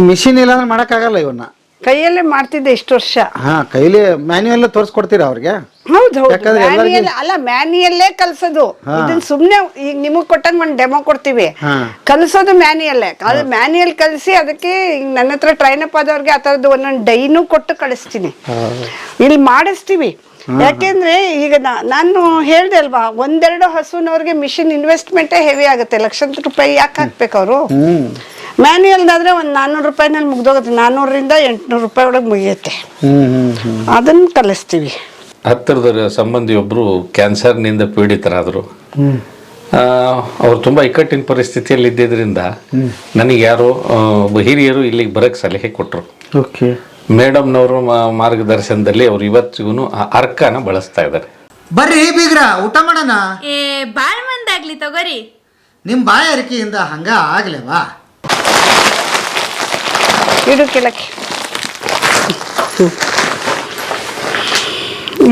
Machine ಇಲ್ಲ ಅಂದ್ರೆ ಮಾಡಕ್ಕಾಗಲ್ಲ ಇವನ್ನ. ಕೈಯಲ್ಲೇ ಮಾಡ್ತಿದ್ದೆ ಇಷ್ಟು ವರ್ಷ. ಹಾ ಕೈಲಿ ಮ್ಯಾನ್ಯುವಲ್ ತೋರಿಸ್ಕೊಡ್ತೀರಾ ಅವ್ರಿಗೆ? ಹೌದು ಹೌದು ಯಾಕಂದ್ರೆ ಎಲ್ಲರಿಗೂ- ಮ್ಯಾನ್ಯಲ್ ಅಲ್ಲ ಮ್ಯಾನ್ಯಲ್ಲೇ ಕಲ್ಸೋದು. ಇದನ್ನ ಸುಮ್ನೆ ಈಗ ನಿಮಗ್ ಕೊಟ್ಟಂಗ್ ಒಂದ್ ಡೆಮೋ ಕೊಡ್ತೀವಿ. ಹಾ. ಕಲ್ಸೋದು ಮ್ಯಾನ್ಯಲ್ಲೇ ಅದು ಮ್ಯಾನ್ಯಲ್ ಕಲ್ಸಿ ಅದಕ್ಕೆ ಈಗ ನನ್ನ ಹತ್ರ ಟ್ರೈನ್ ಅಪ್ ಆದವ್ರಿಗೆ ಆ ಥರದ್ದು ಒಂದೊಂದು ಡೈನು ಕೊಟ್ಟು ಕಳಿಸ್ತೀನಿ. ಇಲ್ಲಿ ಮಾಡಿಸ್ತೀವಿ. ಯಾಕೆಂದ್ರೆ ಈಗ ನಾನು ಹೇಳ್ದೆ ಅಲ್ವಾ ಒಂದೆರಡು ಹಸುನವ್ರಿಗೆ ಮಿಷಿನ್ ಇನ್ವೆಸ್ಟ್ಮೆಂಟೇ ಹೆವಿ ಆಗುತ್ತೆ. ಲಕ್ಷಾಂತರ ರೂಪಾಯಿ ಯಾಕೆ ಹಾಕ್ಬೇಕು ಅವರು? ಮ್ಯಾನ್ಯಲ್ದಾದ್ರೆ ಒಂದು ನಾನ್ನೂರು ರೂಪಾಯಿನಲ್ಲಿ ಮುಗ್ದೋಗುತ್ತೆ. ನಾನ್ನೂರರಿಂದ ಎಂಟುನೂರು ರೂಪಾಯಿ ಒಳಗೆ ಮುಗಿಯುತ್ತೆ. ಅದನ್ನ ಕಲಿಸ್ತೀವಿ. ಹತ್ತಿರದ ಸಂಬಂಧಿಯೊಬ್ಬರು ಕ್ಯಾನ್ಸರ್ನಿಂದ ಪೀಡಿತರಾದರು. ಅವ್ರು ತುಂಬಾ ಇಕ್ಕಟ್ಟಿನ ಪರಿಸ್ಥಿತಿಯಲ್ಲಿ ಇದ್ದಿದ್ರಿಂದ ನನಗೆ ಯಾರೋ ಹಿರಿಯರು ಇಲ್ಲಿಗೆ ಬರೋಕ್ಕೆ ಸಲಹೆ ಕೊಟ್ಟರು ಓಕೆ. ಮೇಡಮ್ನವರು ಮಾರ್ಗದರ್ಶನದಲ್ಲಿ ಅವ್ರು ಇವತ್ತಿಗೂ ಆ ಅರ್ಕನ ಬಳಸ್ತಾ ಇದ್ದಾರೆ. ಬರ್ರಿ ಬೀಗ್ರ ಊಟ ಮಾಡೋಣ? ಏ ಬಾಳ್ ಮಂದಾಗ್ಲಿ ತಗೋರಿ. ನಿಮ್ಮ ಬಾಯ ಅರಿಕೆಯಿಂದ ಹಂಗ ಆಗ್ಲೇವಾ? ಇಡು ಕೆಳಕ್ಕೆ.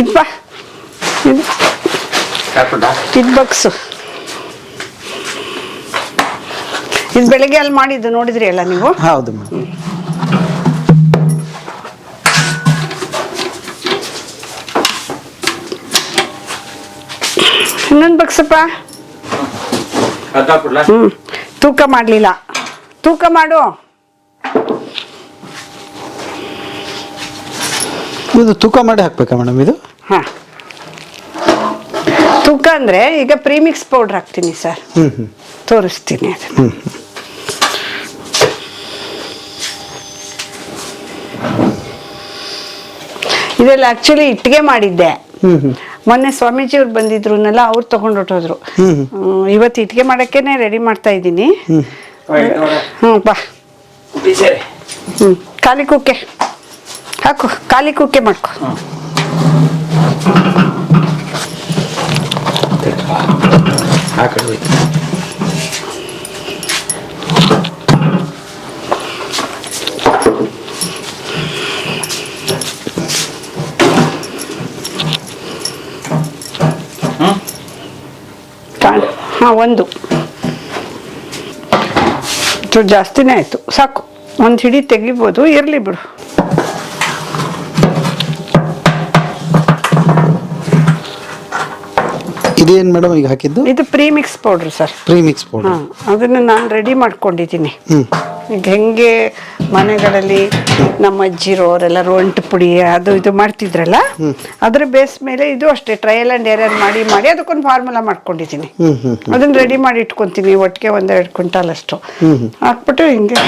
ಇಪ್ಪ ಇದು ಇದು ಇದು ಬೆಳಗ್ಗೆ ಅಲ್ಲಿ ಮಾಡಿದ್ದು ನೋಡಿದ್ರಿ ಅಲ್ಲ ನೀವು? ಹೌದು ಇನ್ನೊಂದು ಬಗ್ಸಪ್ಪ? ಹ್ಞೂ ತೂಕ ಮಾಡಲಿಲ್ಲ. ತೂಕ ಮಾಡು. ಇದು ತೂಕ ಮಾಡಿ ಹಾಕ್ಬೇಕಾ ಮೇಡಮ್ ಇದು? ಹಾ. ತೂಕ ಅಂದ್ರೆ ಈಗ ಪ್ರೀಮಿಕ್ಸ್ ಪೌಡರ್ ಹಾಕ್ತೀನಿ ಸರ್ ಹ್ಮ್ ಹ್ಮ್. ತೋರಿಸ್ತೀನಿ ಅದು ಇದೆಲ್ಲ ಆಕ್ಚುಲಿ ಇಟ್ಟಿಗೆ ಮಾಡಿದ್ದೆ. ಹ್ಮ್ ಹ್ಮ್. ಮೊನ್ನೆ ಸ್ವಾಮೀಜಿ ಅವ್ರು ಬಂದಿದ್ರುನೆಲ್ಲ ಅವ್ರು ತಗೊಂಡು ಹೊಟ್ಟೋದ್ರು. ಇವತ್ತು ಇಟ್ಕೆ ಮಾಡೋಕ್ಕೇನೆ ರೆಡಿ ಮಾಡ್ತಾ ಇದ್ದೀನಿ. ಹ್ಞೂ ಬಾ. ಹ್ಞೂ ಖಾಲಿ ಕುಕ್ಕೆ ಹಾಕು ಖಾಲಿ ಕುಕ್ಕೆ ಮಾಡ್ಕೊ. ಆ ಕಡೆ ಹೋಯ್ತು. ಹಾಂ ಒಂದು. ಚೂರು ಜಾಸ್ತಿನೇ ಆಯಿತು. ಸಾಕು. ಒಂದು ಹಿಡಿ ತೆಗಿಬೋದು. ಇರಲಿ ಬಿಡು. ಇದೇನು ಮೇಡಮ್ ಈಗ ಹಾಕಿದ್ದು? ಇದು premix powder sir. Premix powder. ಅದನ್ನು ನಾನು ರೆಡಿ ಮಾಡ್ಕೊಂಡಿದ್ದೀನಿ. ಹ್ಮ್. ಈಗ ಹೆಂಗೆ ಮನೆಗಳಲ್ಲಿ ನಮ್ಮ ಅಜ್ಜಿರು ಅವರೆಲ್ಲರೂ ಒಂಟು ಪುಡಿ ಅದು ಇದು ಮಾಡ್ತಿದ್ರಲ್ಲ? ಅದ್ರ ಬೇಸ್ ಮೇಲೆ ಇದು ಅಷ್ಟೇ ಟ್ರಯಲ್ ಆ್ಯಂಡ್ ಏರಿಯರ್ ಮಾಡಿ ಮಾಡಿ ಅದಕ್ಕೊಂದು ಫಾರ್ಮುಲಾ ಮಾಡ್ಕೊಂಡಿದ್ದೀನಿ. ಅದನ್ನ ರೆಡಿ ಮಾಡಿ ಇಟ್ಕೊತೀನಿ ಒಟ್ಟಿಗೆ ಒಂದೆರಡು ಕ್ವಿಂಟಾಲ್ ಅಷ್ಟು. ಹಾಕ್ಬಿಟ್ಟು ಹಿಂಗೆ.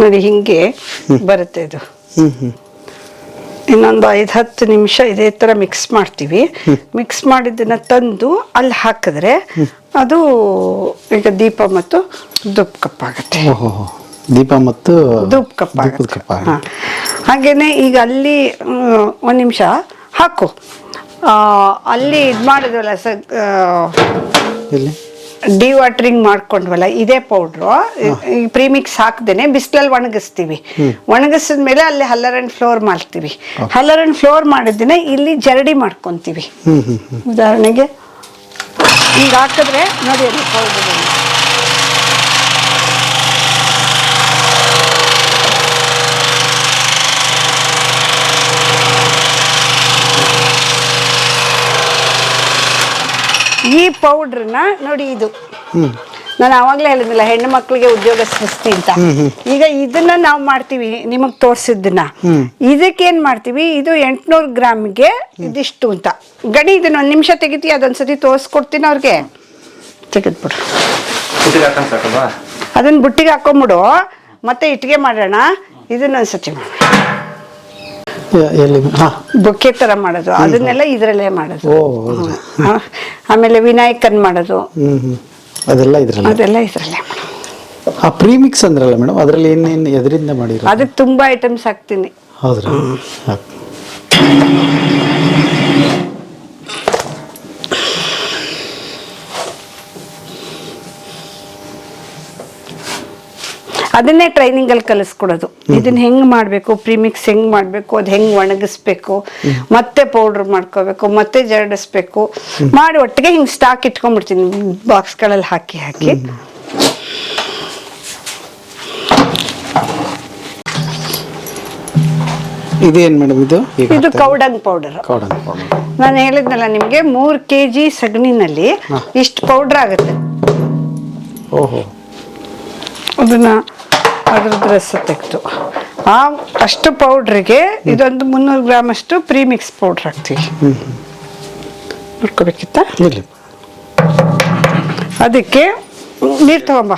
ನೋಡಿ ಹಿಂಗೆ ಬರುತ್ತೆ ಇದು. ಹ್ಮ್ ಹ್ಮ್. ಇನ್ನೊಂದು ಐದು ಹತ್ತು ನಿಮಿಷ ಇದೇ ಥರ ಮಿಕ್ಸ್ ಮಾಡ್ತೀವಿ. ಮಿಕ್ಸ್ ಮಾಡಿದ್ದನ್ನ ತಂದು ಅಲ್ಲಿ ಹಾಕಿದ್ರೆ ಅದು ಈಗ ದೀಪ ಮತ್ತು ದುಪ್ಪ ಕಪ್ಪಾಗುತ್ತೆ. ದೀಪ ಮತ್ತು ಧೂಪ್ ಕಪ್ಪ ದೀಪದ ಕಪ್ಪ ಹಾ. ಹಾಗೇನೆ ಈಗ ಅಲ್ಲಿ ಒಂದು ನಿಮಿಷ ಹಾಕು. ಅಲ್ಲಿ ಇದು ಮಾಡಿದ್ವಲ್ಲ ಸ ಎಲ್ಲಿ? ಡಿ ವಾಟ್ರಿಂಗ್ ಮಾಡ್ಕೊಂಡ್ವಲ್ಲ ಇದೇ ಪೌಡ್ರು ಈ ಪ್ರೀಮಿಕ್ಸ್ ಹಾಕ್ದೇನೆ ಬಿಸಿಲಲ್ಲಿ ಒಣಗಿಸ್ತೀವಿ. ಒಣಗಿಸಿದ ಮೇಲೆ ಅಲ್ಲಿ ಹಲ್ಲರ್ ಅಂಡ್ ಫ್ಲೋರ್ ಮಾಡ್ತೀವಿ. ಹಲ್ಲರ್ ಅಂಡ್ ಫ್ಲೋರ್ ಮಾಡಿದ್ದೇನೆ ಇಲ್ಲಿ ಜರಡಿ ಮಾಡ್ಕೊಂತೀವಿ. ಉದಾಹರಣೆಗೆ ಈಗ ಹಾಕಿದ್ರೆ ನೋಡಿ ಅಲ್ಲಿ ಈ ಪೌಡ್ರನ್ನ ನೋಡಿ ಇದು. ನಾನು ಆವಾಗಲೇ ಹೇಳಿದ್ನಲ್ಲ ಹೆಣ್ಣು ಮಕ್ಕಳಿಗೆ ಉದ್ಯೋಗ ಸೃಷ್ಟಿ ಅಂತ. ಈಗ ಇದನ್ನ ನಾವು ಮಾಡ್ತೀವಿ ನಿಮಗೆ ತೋರಿಸಿದ್ದನ್ನ. ಇದಕ್ಕೇನ್ ಮಾಡ್ತೀವಿ ಇದು ಎಂಟ್ನೂರು ಗ್ರಾಮ್ಗೆ ಇದಿಷ್ಟು ಅಂತ. ಗಡಿ ಇದನ್ನ ಒಂದು ನಿಮಿಷ ತೆಗಿತೀವಿ ಅದೊಂದ್ಸತಿ ತೋರಿಸ್ಕೊಡ್ತೀನಿ ಅವ್ರಿಗೆ. ತೆಗೆದ್ಬಿಡು. ಅದನ್ನ ಬುಟ್ಟಿಗೆ ಹಾಕೊಂಬಿಡು ಮತ್ತೆ ಇಟ್ಟಿಗೆ ಮಾಡೋಣ. ಇದನ್ನ ಒಂದ್ಸತಿ ಮಾಡೋಣ. ಎಲ್ಲಿ? ಹಾ. ಬೊಕ್ಕೆ ಥರ ಮಾಡೋದು. ಅದನ್ನೆಲ್ಲ ಇದರಲ್ಲೇ ಮಾಡೋದು? ಆಮೇಲೆ ವಿನಾಯಕನ್ ಮಾಡೋದು. ಅದೆಲ್ಲ ಇದ್ರಲ್ಲ? ಅದೆಲ್ಲ ಇದರಲ್ಲೇ ಆ ಪ್ರೀಮಿಕ್ಸ್ ಅಂದ್ರಲ್ಲ ಮೇಡಮ್ ಅದರಲ್ಲಿ ಏನೇನು ಎದರಿಂದ ಮಾಡಿರೋ ಅದಕ್ಕೆ ತುಂಬಾ ಐಟಮ್ಸ್ ಹಾಕ್ತೀನಿ. ಹೌದ್ರಾ? ಅದನ್ನೇ ಟ್ರೈನಿಂಗಲ್ಲಿ ಕಲಿಸ್ಕೊಡೋದು. ಇದನ್ನ ಹೆಂಗ್ ಮಾಡಬೇಕು? ಪ್ರೀಮಿಕ್ಸ್ ಹೆಂಗ್ ಮಾಡಬೇಕು? ಅದ್ ಹೆಂಗ್ ಒಣಗಿಸ್ಬೇಕು? ಮತ್ತೆ ಪೌಡರ್ ಮಾಡ್ಕೋಬೇಕು ಮತ್ತೆ ಜರಡಿಸ್ಬೇಕು. ಮಾಡಿ ಒಟ್ಟಿಗೆ ಹಿಂಗೆ ಸ್ಟಾಕ್ ಇಟ್ಕೊಂಡ್ಬಿಡ್ತೀನಿ. ಬಾಕ್ಸ್ಗಳಲ್ಲಿ ಹಾಕಿ ಹಾಕಿ. ಇದೇನು ಮೇಡಮ್ ಇದು? ಇದು ಕೌಡಂಗ್ ಪೌಡರ್? ಕೌಡಂಗ್. ನಾನು ಹೇಳಿದ್ನಲ್ಲ ನಿಮಗೆ ಮೂರು ಕೆ ಜಿ ಸಗಣಿನಲ್ಲಿ ಇಷ್ಟು ಪೌಡ್ರ್ ಆಗುತ್ತೆ. ಓಹೋ. ಅದನ್ನ ಅದ್ರದ್ದು ರಸ ತೆಗೆದು. ಆ ಅಷ್ಟು ಪೌಡ್ರಿಗೆ ಇದೊಂದು ಮುನ್ನೂರು ಗ್ರಾಮ್ ಅಷ್ಟು ಪ್ರೀಮಿಕ್ಸ್ ಪೌಡ್ರ್ ಹಾಕ್ತೀವಿ. ನೋಡ್ಕೋಬೇಕಿತ್ತ? ಅದಕ್ಕೆ ನೀರು ತಗೊಂಬ.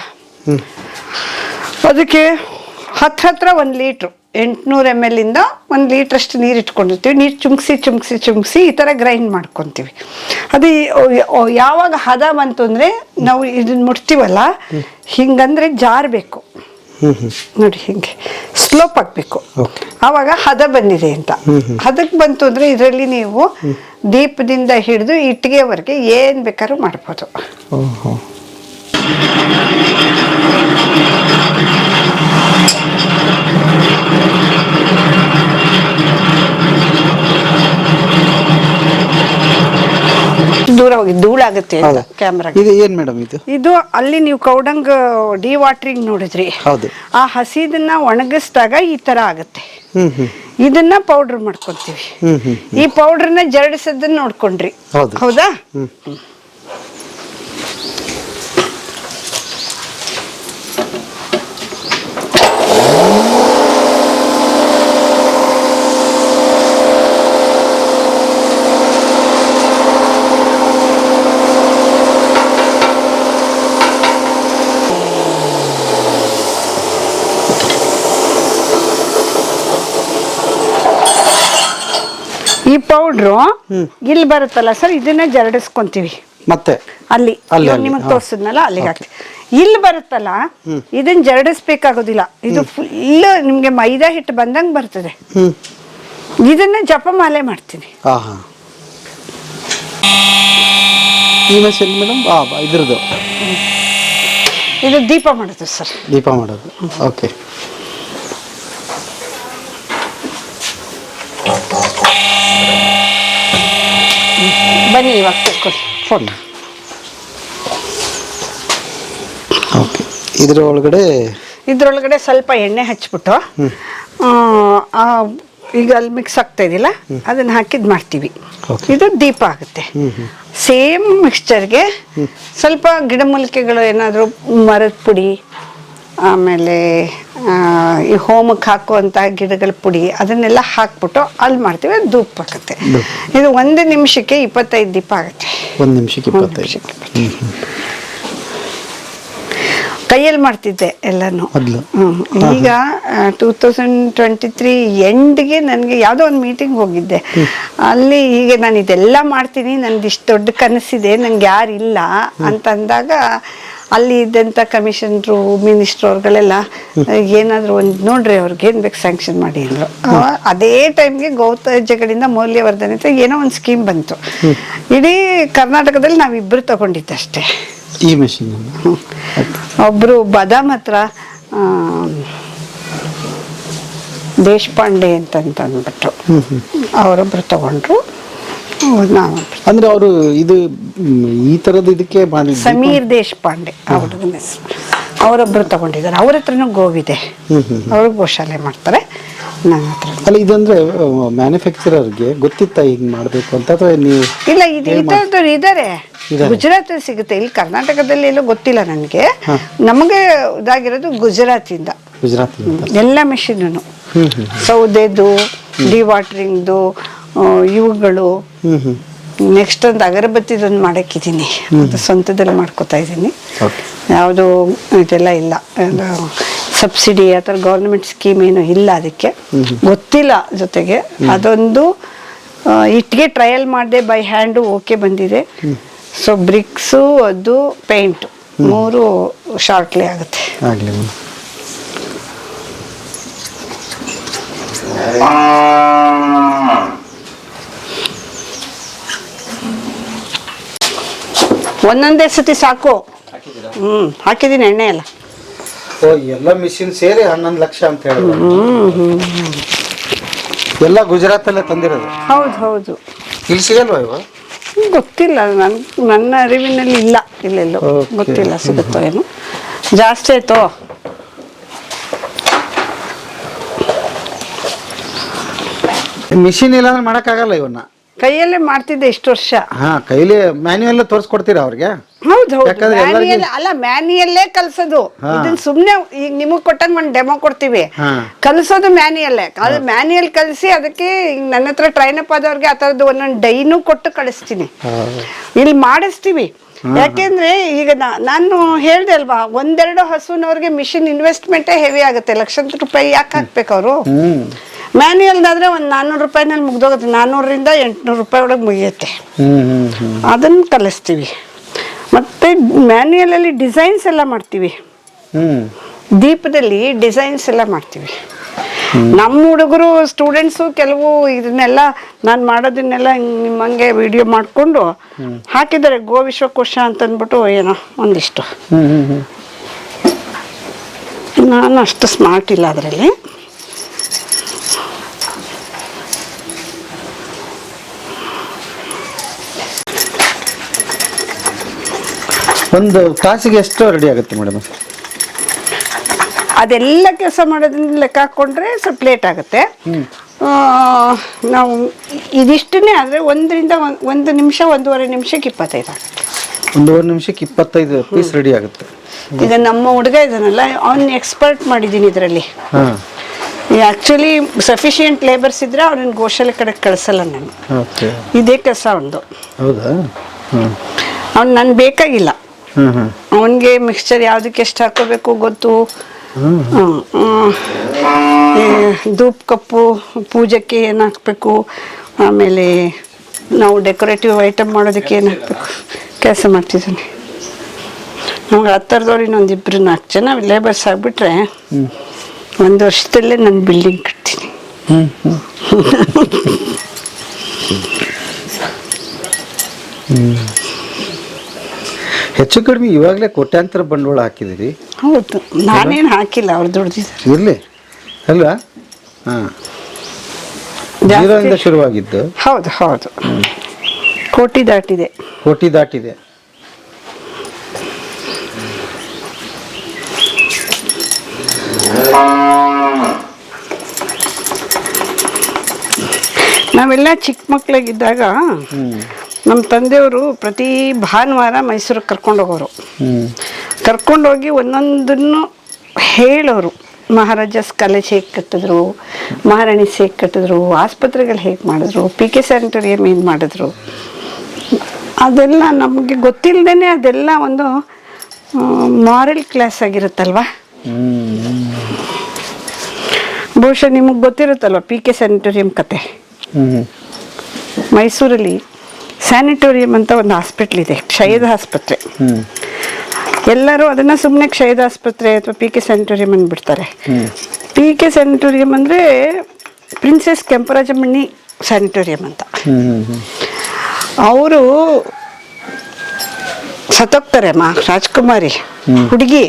ಅದಕ್ಕೆ ಹತ್ರ ಹತ್ರ ಒಂದು ಲೀಟ್ರು ಎಂಟುನೂರು ಎಂ ಎಲ್ ಇಂದ ಒಂದು ಲೀಟ್ರಷ್ಟು ನೀರು ಇಟ್ಕೊಂಡಿರ್ತೀವಿ. ನೀರು ಚುಮ್ಕ್ಸಿ ಚುಮ್ಕಿಸಿ ಚುಮ್ಕ್ಸಿ ಈ ಥರ ಗ್ರೈಂಡ್ ಮಾಡ್ಕೊತೀವಿ. ಅದು ಯಾವಾಗ ಹದ ಬಂತು ಅಂದರೆ ನಾವು ಇದನ್ನ ಮುಟ್ತೀವಲ್ಲ ಹಿಂಗಂದ್ರೆ ಜಾರಬೇಕು ನೋಡಿ ಹಿಂಗೆ. ಸ್ಲೋಪ್ ಆಗಬೇಕು. ಆವಾಗ ಹದ ಬಂದಿದೆ ಅಂತ. ಹದಕ್ಕೆ ಬಂತು ಅಂದರೆ ಇದರಲ್ಲಿ ನೀವು ದೀಪದಿಂದ ಹಿಡಿದು ಇಟ್ಟಿಗೆವರೆಗೆ ಏನು ಬೇಕಾದ್ರೂ ಮಾಡ್ಬೋದು ಓಹೋ ದೂರ ಹೋಗಿ ಧೂಳಾಗುತ್ತೆ ಹೌದಾ? ಕ್ಯಾಮ್ರಾ ಇದು ಏನು ಮೇಡಮ್ ಇದು? ಇದು ಅಲ್ಲಿ ನೀವು ಕೌಡಂಗ್ ಡಿ ವಾಟ್ರಿಂಗ್ ನೋಡಿದ್ರಿ. ಹೌದು. ಆ ಹಸಿದನ್ನ ಒಣಗಿಸಿದಾಗ ಈ ತರ ಆಗುತ್ತೆ. ಹ್ಮ್ ಹ್ಮ್. ಇದನ್ನ ಪೌಡರ್ ಮಾಡ್ಕೊಂತೀವಿ. ಹ್ಮ್ ಹ್ಮ್ ಈ ಪೌಡರ್ನ ಜರಡಿಸದನ್ನ ನೋಡ್ಕೊಂಡ್ರಿ. ಹೌದು. ಹೌದಾ? ಹ್ಮ್. ಈ ಪೌಡ್ರು ಇಲ್ಲಿ ಬರುತ್ತಲ್ಲ ಸರ್ ಇದನ್ನ ಜರಡಿಸ್ಕೊಂತೀವಿ. ಮತ್ತೆ? ಅಲ್ಲಿ. ನಿಮಗೆ. ತೋರಿಸಿದ್ನಲ್ಲ ಅಲ್ಲಿಗೆ ಹಾಕ್ತೀವಿ ಇಲ್ಲಿ ಬರುತ್ತಲ್ಲ ಇದನ್ನ ಜರಡಿಸ್ಬೇಕಾಗೋದಿಲ್ಲ. ಇದು ಫುಲ್ ನಿಮ್ಗೆ ಮೈದಾ ಹಿಟ್ಟು ಬಂದಂಗೆ ಬರ್ತದೆ. ಇದನ್ನ ಜಪಮಾಲೆ ಮಾಡ್ತೀನಿ. ಇದು ದೀಪ ಮಾಡೋದು ಸರ್ ದೀಪ ಮಾಡೋದು. ಓಕೆ. ಬನ್ನಿ ಇವಾಗ ಫೋನ್. Photo okay. ಇದ್ರ ಒಳಗಡೆ ಇದ್ರೊಳಗಡೆ ಸ್ವಲ್ಪ ಎಣ್ಣೆ ಹಚ್ಬಿಟ್ಟು ಈಗ ಅಲ್ಲಿ ಮಿಕ್ಸ್ ಆಗ್ತಾ ಇದೆಯಲ್ಲ ಅದನ್ನ ಹಾಕಿದ್ ಮಾಡ್ತೀವಿ. ಇದು ದೀಪ ಆಗುತ್ತೆ. ಸೇಮ್ ಮಿಕ್ಸ್ಚರ್ಗೆ ಸ್ವಲ್ಪ ಗಿಡಮೂಲಿಕೆಗಳು ಏನಾದರೂ ಮರದ ಪುಡಿ ಆಮೇಲೆ ಈ ಹೋಮಕ್ಕೆ ಹಾಕುವಂಥ ಗಿಡಗಳ ಪುಡಿ ಅದನ್ನೆಲ್ಲ ಹಾಕ್ಬಿಟ್ಟು ಅಲ್ಲಿ ಮಾಡ್ತೀವಿ ಧೂಪ ಆಗುತ್ತೆ ಇದು ಒಂದು ನಿಮಿಷಕ್ಕೆ ಇಪ್ಪತ್ತೈದು ದೀಪ ಆಗುತ್ತೆ. ಒಂದು ನಿಮಿಷಕ್ಕೆ ಕೈಯಲ್ಲಿ ಮಾಡ್ತಿದ್ದೆ ಎಲ್ಲನೂ. ಹ್ಮ್. ಈಗ ಟೂ ತೌಸಂಡ್ ಟ್ವೆಂಟಿ ತ್ರೀ ಎಂಡ್ಗೆ ನನಗೆ ಯಾವುದೋ ಒಂದು ಮೀಟಿಂಗ್ ಹೋಗಿದ್ದೆ. ಅಲ್ಲಿ ಹೀಗೆ ನಾನು ಇದೆಲ್ಲ ಮಾಡ್ತೀನಿ ನಂದು ಇಷ್ಟು ದೊಡ್ಡ ಕನಸಿದೆ ನಂಗೆ ಯಾರಿಲ್ಲ ಅಂತಂದಾಗ ಅಲ್ಲಿ ಇದ್ದಂಥ ಕಮಿಷನರು ಮಿನಿಸ್ಟ್ರು ಅವ್ರಗಳೆಲ್ಲ ಏನಾದರೂ ಒಂದು ನೋಡ್ರಿ ಅವ್ರಿಗೆ ಏನು ಬೇಕು ಸ್ಯಾಂಕ್ಷನ್ ಮಾಡಿ ಅಂದರು. ಅದೇ ಟೈಮ್ಗೆ ಗೌತಜ್ಜಗಳಿಂದ ಮೌಲ್ಯವರ್ಧನೆ ಅಂತ ಏನೋ ಒಂದು ಸ್ಕೀಮ್ ಬಂತು. ಇಡೀ ಕರ್ನಾಟಕದಲ್ಲಿ ನಾವಿಬ್ಬರು ತಗೊಂಡಿದ್ದಷ್ಟೇ. ಈ ಮೆಷಿನ್ ಒಬ್ಬರು ಬದಾಮ್ ಹತ್ರ ದೇಶಪಾಂಡೆ ಅಂತ ಅಂತ ಅಂದ್ಬಿಟ್ಟು ಅವರೊಬ್ರು ತಗೊಂಡ್ರು. ನಾವು ಅಂದ್ರೆ ಅವರು ಇದು ಈ ತರದ ಇದಕ್ಕೆ ಮಾಡಿ ಸಮೀರ್ ದೇಶಪಾಂಡೆ ಅವ್ರ ಅವರೊಬ್ರು ತಗೊಂಡಿದ್ದಾರೆ. ಅವ್ರ ಹತ್ರನೂ ಗೋವಿದೆ ಅವರು ಗೋಶಾಲೆ ಮಾಡ್ತಾರೆ. ನನ್ನ ಹತ್ರ. ಅಲ್ಲ ಇದಂದ್ರೆ ಮ್ಯಾನುಫ್ಯಾಕ್ಚರರ್ಗೆ ಗೊತ್ತಿತ್ತ ಹಿಂಗ್ ಮಾಡಬೇಕು ಅಂತ ಅಥವಾ ನೀವು ಇಲ್ಲ ಇದು ಈ ಥರದವ್ರು ಇದ್ದಾರೆ. ಗುಜರಾತ್ ಸಿಗುತ್ತೆ. ಇಲ್ಲಿ ಕರ್ನಾಟಕದಲ್ಲಿ ಎಲ್ಲೂ ಗೊತ್ತಿಲ್ಲ ನನಗೆ. ನಮಗೆ ಇದಾಗಿರೋದು ಗುಜರಾತಿಂದ. ಗುಜರಾತ್ ಎಲ್ಲ ಮೆಷಿನ್ ಸೌದೆದು ಡಿವಾಟ್ರಿಂಗ್ದು ಇವುಗಳು ನೆಕ್ಸ್ಟ್ ಒಂದು ಅಗರಬತ್ತಿದೊಂದು ಮಾಡಕ್ಕಿದ್ದೀನಿ. ಅದು ಸ್ವಂತದಲ್ಲಿ ಮಾಡ್ಕೋತಾ ಇದ್ದೀನಿ. ಯಾವುದು ಇದೆಲ್ಲ ಇಲ್ಲ. ಸಬ್ಸಿಡಿ ಆ ಥರ ಗೌರ್ಮೆಂಟ್ ಸ್ಕೀಮ್ ಏನು ಇಲ್ಲ ಅದಕ್ಕೆ. ಗೊತ್ತಿಲ್ಲ ಜೊತೆಗೆ. ಅದೊಂದು ಇಟ್ಟಿಗೆ ಟ್ರಯಲ್ ಮಾಡಿದೆ ಬೈ ಹ್ಯಾಂಡು ಓಕೆ ಬಂದಿದೆ. ಸೊ ಬ್ರಿಕ್ಸು ಅದು ಪೇಂಟು ಮೂರು ಶಾರ್ಟ್ಲಿ ಆಗುತ್ತೆ. ಆಗ್ಲಿ ಒಂದೊಂದೇ ಸತಿ ಸಾಕು. ಹ್ಞೂ ಹಾಕಿದ್ದೀನಿ ಎಣ್ಣೆ ಎಲ್ಲ ಓ ಎಲ್ಲ ಮಿಷಿನ್ ಸೇರಿ ಹನ್ನೊಂದು ಲಕ್ಷ ಅಂತ ಹೇಳಿದ್ರು ಎಲ್ಲ ಗುಜರಾತಲ್ಲೇ ತಂದಿರೋದು? ಹೌದು ಹೌದು. ಇಲ್ಲಿ ಸಿಗಲ್ವಾ ಇವ? ಗೊತ್ತಿಲ್ಲ ನನ್ ನನ್ನ ಅರಿವಿನಲ್ಲಿ ಇಲ್ಲ ಇಲ್ಲೆಲ್ಲೋ. ಗೊತ್ತಿಲ್ಲ ಸಿಗುತ್ತೋ ಏನು. ಜಾಸ್ತಿ ಆಯ್ತೋ? ಮಿಷಿನ್ ಇಲ್ಲ ಅಂದ್ರೆ ಮಾಡೋಕ್ಕಾಗಲ್ಲ ಇವನ್ನ. ಕೈಯಲ್ಲೇ ಮಾಡ್ತಿದ್ದೆ ಇಷ್ಟು ವರ್ಷ. ಹಾ ಕೈಲಿ ಮ್ಯಾನ್ಯುಯಲ್ ತೋರಿಸ್ಕೊಡ್ತೀರಾ ಅವ್ರಿಗೆ? ಹೌದು ಹೌದು. ಯಾಕಂದ್ರೆ ಎಲ್ಲರಿಗೂ- ಮ್ಯಾನ್ಯಲ್ ಅಲ್ಲ ಮ್ಯಾನ್ಯಲ್ಲೇ ಕಲ್ಸೋದು. ಇದನ್ನ ಸುಮ್ನೆ ಈಗ ನಿಮಗ್ ಕೊಟ್ಟಂಗ ಒಂದ್ ಡೆಮೋ ಕೊಡ್ತೀವಿ. ಹಾ. ಕಲ್ಸೋದು ಮ್ಯಾನ್ಯಲ್ಲೇ ಅದು ಮ್ಯಾನ್ಯಲ್ ಕಲ್ಸಿ ಅದಕ್ಕೆ ಈಗ ನನ್ನ ಹತ್ರ ಟ್ರೈನ್ ಅಪ್ ಆದವ್ರಿಗೆ ಆ ಥರದ್ದು ಒಂದೊಂದು ಡೈನು ಕೊಟ್ಟು ಕಳಿಸ್ತೀನಿ. ಇಲ್ಲಿ ಮಾಡಿಸ್ತೀವಿ. ಯಾಕೆಂದ್ರೆ ಈಗ ನಾ- ನಾನು ಹೇಳ್ದೆ ಅಲ್ವಾ ಒಂದೆರಡು ಹಸುನವ್ರಿಗೆ ಮಿಷಿನ್ ಇನ್ವೆಸ್ಟ್ಮೆಂಟೇ ಹೆವಿ ಆಗುತ್ತೆ. ಲಕ್ಷಾಂತರ ರೂಪಾಯಿ ಯಾಕೆ ಹಾಕ್ಬೇಕು ಅವರು? ಹ್ಮ್. ಮ್ಯಾನ್ಯಲ್ದಾದ್ರೆ ಒಂದು ನಾನ್ನೂರು ರೂಪಾಯಿನಲ್ಲಿ ಮುಗ್ದೋಗುತ್ತೆ. ನಾನ್ನೂರರಿಂದ ಎಂಟುನೂರು ರೂಪಾಯಿ ಒಳಗೆ ಮುಗಿಯುತ್ತೆ. ಅದನ್ನು ಕಲಿಸ್ತೀವಿ. ಮತ್ತು ಮ್ಯಾನ್ಯಲಲ್ಲಿ ಡಿಸೈನ್ಸ್ ಎಲ್ಲ ಮಾಡ್ತೀವಿ. ದೀಪದಲ್ಲಿ ಡಿಸೈನ್ಸ್ ಎಲ್ಲ ಮಾಡ್ತೀವಿ. ನಮ್ಮ ಹುಡುಗರು ಸ್ಟೂಡೆಂಟ್ಸು ಕೆಲವು ಇದನ್ನೆಲ್ಲ ನಾನು ಮಾಡೋದನ್ನೆಲ್ಲ ನಿಮ್ಮಂಗೆ ವಿಡಿಯೋ ಮಾಡಿಕೊಂಡು ಹಾಕಿದ್ದಾರೆ. ಗೋ ವಿಶ್ವಕೋಶ ಅಂತಂದ್ಬಿಟ್ಟು ಏನೋ ಒಂದಿಷ್ಟು. ನಾನು ಅಷ್ಟು ಸ್ಮಾರ್ಟ್ ಇಲ್ಲ ಅದರಲ್ಲಿ. ಒಂದು ತಾಸಿಗೆ ಎಷ್ಟು ರೆಡಿ ಆಗುತ್ತೆ ಮೇಡಮ್ ಅದೆಲ್ಲ ಕೆಲಸ ಮಾಡೋದನ್ನ ಲೆಕ್ಕ ಹಾಕೊಂಡ್ರೆ ಸ್ವಲ್ಪ ಲೇಟ್ ಆಗುತ್ತೆ. ನಾವು ಇದಿಷ್ಟನ್ನೇ ಆದರೆ ಒಂದರಿಂದ ಒಂದ್- ನಿಮಿಷ ಒಂದೂವರೆ ನಿಮಿಷಕ್ಕೆ ಇಪ್ಪತ್ತೈದು ಆಗುತ್ತೆ. ಒಂದೂವರೆ ನಿಮಿಷಕ್ಕೆ ಇಪ್ಪತ್ತೈದು ಪೀಸ್ ರೆಡಿ ಆಗುತ್ತೆ. ಈಗ ನಮ್ಮ ಹುಡುಗ ಇದನ್ನಲ್ಲ ಅವನ್ನ ಎಕ್ಸ್ಪರ್ಟ್ ಮಾಡಿದ್ದೀನಿ ಇದರಲ್ಲಿ. ಈ ಆ್ಯಕ್ಚುಲಿ ಸಫಿಷಿಯೆಂಟ್ ಲೇಬರ್ಸ್ ಇದ್ದರೆ ಅವ್ರನ್ನ ಗೋಶಾಲೆ ಕಡೆ ಕಳಿಸಲ್ಲ ನಾನು. ಇದೇ ಕೆಲಸ ಅವನದು. ಹೌದಾ? ಅವ್ನು ನನ್ಗೆ ಬೇಕಾಗಿಲ್ಲ. ಅವನಿಗೆ ಮಿಕ್ಸ್ಚರ್ ಯಾವ್ದಕ್ಕೆ ಎಷ್ಟು ಹಾಕೋಬೇಕು ಗೊತ್ತು? ಧೂಪ್ ಕಪ್ಪು ಪೂಜೆಗೆ ಏನು ಹಾಕಬೇಕು? ಆಮೇಲೆ ನಾವು ಡೆಕೋರೇಟಿವ್ ಐಟಮ್ ಮಾಡೋದಕ್ಕೆ ಏನು ಹಾಕಬೇಕು? ಕೆಲಸ ಮಾಡ್ತಿದ್ದೀನಿ. ನಮ್ಗೆ ಹತ್ತರದವ್ರು ಇನ್ನೊಂದಿಬ್ರು ನಾಲ್ಕು ಜನ ಲೇಬರ್ಸ್ ಆಗಿಬಿಟ್ರೆ ಒಂದು ವರ್ಷದಲ್ಲೇ ನಾನು ಬಿಲ್ಡಿಂಗ್ ಕಟ್ತೀನಿ. ಹ್ಮ್. ಹೆಚ್ಚು ಕಡಿಮೆ ಇವಾಗಲೇ ಕೋಟ್ಯಾಂತರ ಬಂಡವಾಳ ಹಾಕಿದಿರಿ ಹೌದು ನಾನೇನು ಹಾಕಿಲ್ಲ ಅವ್ರು ದುಡ್ದಿದ್ದಾರೆ ಇರಲಿ. ಅಲ್ವಾ? ಹಾಂ. ಜೀರೋಯಿಂದ ಶುರುವಾಗಿದ್ದು. ಹೌದು ಹೌದು. ಕೋಟಿ ದಾಟಿದೆ. ಕೋಟಿ ದಾಟಿದೆ. ನಾವೆಲ್ಲ ಚಿಕ್ಕ ಮಕ್ಕಳಾಗಿದ್ದಾಗ ನಮ್ಮ ತಂದೆಯವರು ಪ್ರತಿ ಭಾನುವಾರ ಮೈಸೂರಿಗೆ ಕರ್ಕೊಂಡೋಗೋರು. ಕರ್ಕೊಂಡೋಗಿ ಒಂದೊಂದನ್ನು ಹೇಳೋರು. ಮಹಾರಾಜಾಸ್ ಕಾಲೇಜ್ ಹೇಗೆ ಕಟ್ಟಿದ್ರು ಮಹಾರಾಣಿ ಹೇಗೆ ಕಟ್ಟಿದ್ರು ಆಸ್ಪತ್ರೆಗಳು ಹೇಗೆ ಮಾಡಿದ್ರು ಪಿ ಕೆ ಸ್ಯಾನಿಟೋರಿಯಂ ಏನು ಮಾಡಿದ್ರು. ಅದೆಲ್ಲ ನಮಗೆ ಗೊತ್ತಿಲ್ಲದೇ ಅದೆಲ್ಲ ಒಂದು ಮಾರಲ್ ಕ್ಲಾಸ್ ಆಗಿರುತ್ತಲ್ವಾ? ಬಹುಶಃ ನಿಮಗೆ ಗೊತ್ತಿರುತ್ತಲ್ವ ಪಿ ಕೆ ಸ್ಯಾನಿಟೋರಿಯಂ ಕತೆ? ಮೈಸೂರಲ್ಲಿ ಸ್ಯಾನಿಟೋರಿಯಂ ಅಂತ ಒಂದು ಹಾಸ್ಪಿಟ್ಲ್ ಇದೆ, ಕ್ಷಯದ ಆಸ್ಪತ್ರೆ ಎಲ್ಲರೂ ಅದನ್ನ ಸುಮ್ಮನೆ ಕ್ಷಯದ ಆಸ್ಪತ್ರೆ ಅಥವಾ ಪಿ ಕೆ ಸ್ಯಾನಿಟೋರಿಯಂ ಅಂದ್ಬಿಡ್ತಾರೆ ಪಿ ಕೆ ಸ್ಯಾನಿಟೋರಿಯಂ ಅಂದರೆ ಪ್ರಿನ್ಸೆಸ್ ಕೆಂಪರಾಜಮಣ್ಣಿ ಸ್ಯಾನಿಟೋರಿಯಂ ಅಂತ. ಅವರು ಸತ್ತೋಗ್ತಾರೆ ಮಾ, ರಾಜ್ಕುಮಾರಿ, ಹುಡುಗಿ.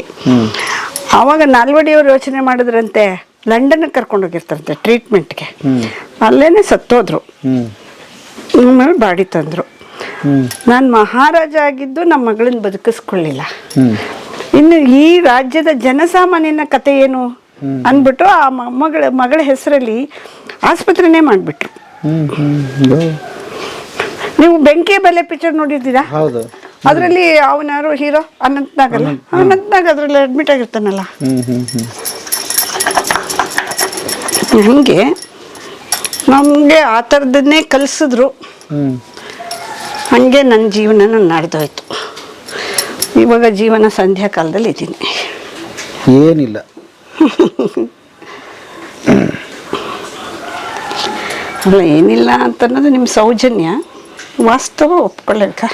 ಆವಾಗ ನಾಲ್ವಡಿಯವರು ಯೋಚನೆ ಮಾಡಿದ್ರಂತೆ, ಲಂಡನ್ಗೆ ಕರ್ಕೊಂಡು ಹೋಗಿರ್ತಾರಂತೆ ಟ್ರೀಟ್ಮೆಂಟ್ಗೆ ಅಲ್ಲೇನೆ ಸತ್ತೋದ್ರು. ಆಮೇಲೆ ಬಾಡಿ ತಂದರು. ನಾನು ಮಹಾರಾಜ ಆಗಿದ್ದು ನಮ್ಮ ಮಗಳನ್ನ ಬದುಕಿಸ್ಕೊಳ್ಳಿಲ್ಲ. ಇನ್ನು ಈ ರಾಜ್ಯದ ಜನಸಾಮಾನ್ಯನ ಕತೆ ಏನು? ಅಂದ್ಬಿಟ್ಟು ಆ ಮಗಳ ಮಗಳ ಹೆಸರಲ್ಲಿ ಆಸ್ಪತ್ರೆನೇ ಮಾಡಿಬಿಟ್ರು. ನೀವು ಬೆಂಕಿ ಬೆಲೆ ಪಿಕ್ಚರ್ ನೋಡಿದ್ದೀರಾ? ಅದರಲ್ಲಿ ಅವನಾರು ಹೀರೋ? ಅನಂತ್ನಾಗ್ ಅಲ್ಲ ಅನಂತ್ನಾಗ್ ಅದರಲ್ಲಿ ಅಡ್ಮಿಟ್ ಆಗಿರ್ತಾನಲ್ಲ. ಹಂಗೆ ನಮಗೆ ಆ ಥರದನ್ನೇ ಕಲಿಸಿದ್ರು. ಹಂಗೆ ನನ್ನ ಜೀವನ ನಡೆದೋಯ್ತು. ಇವಾಗ ಜೀವನ ಸಂಧ್ಯಾ ಕಾಲದಲ್ಲಿ ಇದ್ದೀನಿ. ಏನಿಲ್ಲ. ಅಲ್ಲ ಏನಿಲ್ಲ ಅಂತ ಅನ್ನೋದು ನಿಮ್ಮ ಸೌಜನ್ಯ. ವಾಸ್ತವ ಒಪ್ಕೊಳ್ಳೇಬೇಕಾ